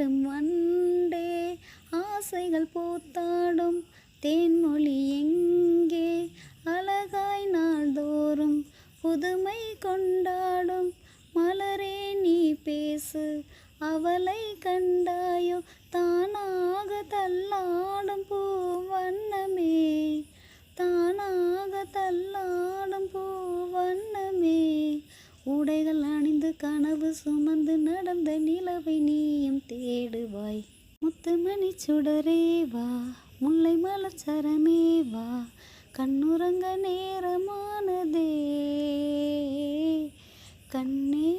தேடும் வண்டே ஆசைகள் பூத்தாடும். தேன்மொழி எங்கே அழகாய் நாள்தோறும் புதுமை கொண்டாடும். மலரே நீ பேசு அவளை கண்டாயோ தானாக தள்ளாடும் பூ வண்ணமே தானாக தள்ள கனவு சுமந்து நடந்த நிலவை நீயும் தேடுவாய். முத்துமணி சுடரே வா முல்லை மலச்சரமே வா கண்ணுறங்க நேரமானதே. கண்ணே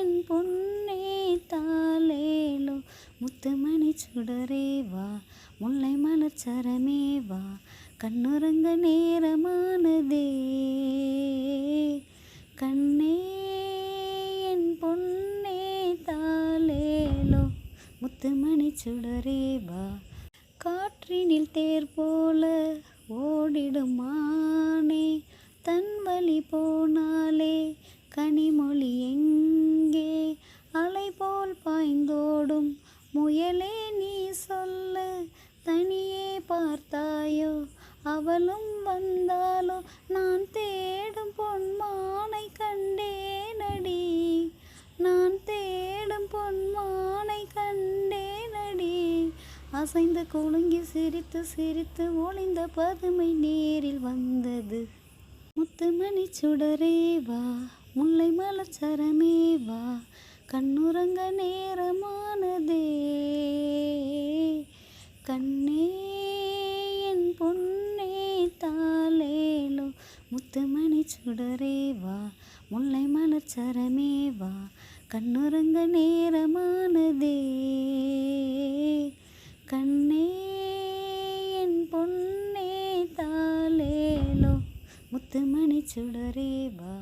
என் பொன்னே தாலேலோ முத்துமணி சுடரே வா முல்லை மலச்சரமே வா கண்ணுறங்க நேரமானதே கண்ணே என் பொன்னே தாலேலோ முத்துமணி சுடரே வா. காற்றினில் தேர் போல ஓடிடுமானே தன் வழி போனாலே கனிமொழி எங்கே? அலை போல் பாய்ந்தோடும் முயலே நீ சொல்ல. தனியே பார்த்தாயோ? அவளும் வந்த அசைந்து குலுங்கி சிரித்து சிரித்து ஒளிந்த பதுமை நேரில் வந்தது. முத்துமணி சுடரே வா முல்லை மலச்சரமே வா கண்ணுறங்க நேரமானதே. கண்ணே என் பொன்னே தாலேலோ முத்துமணி சுடரே வா முல்லை மலச்சரமே வா கண்ணுறங்க நேரமானதே. கண்ணே என் பொன்னே தாலேலோ முத்துமணி சுடரே வா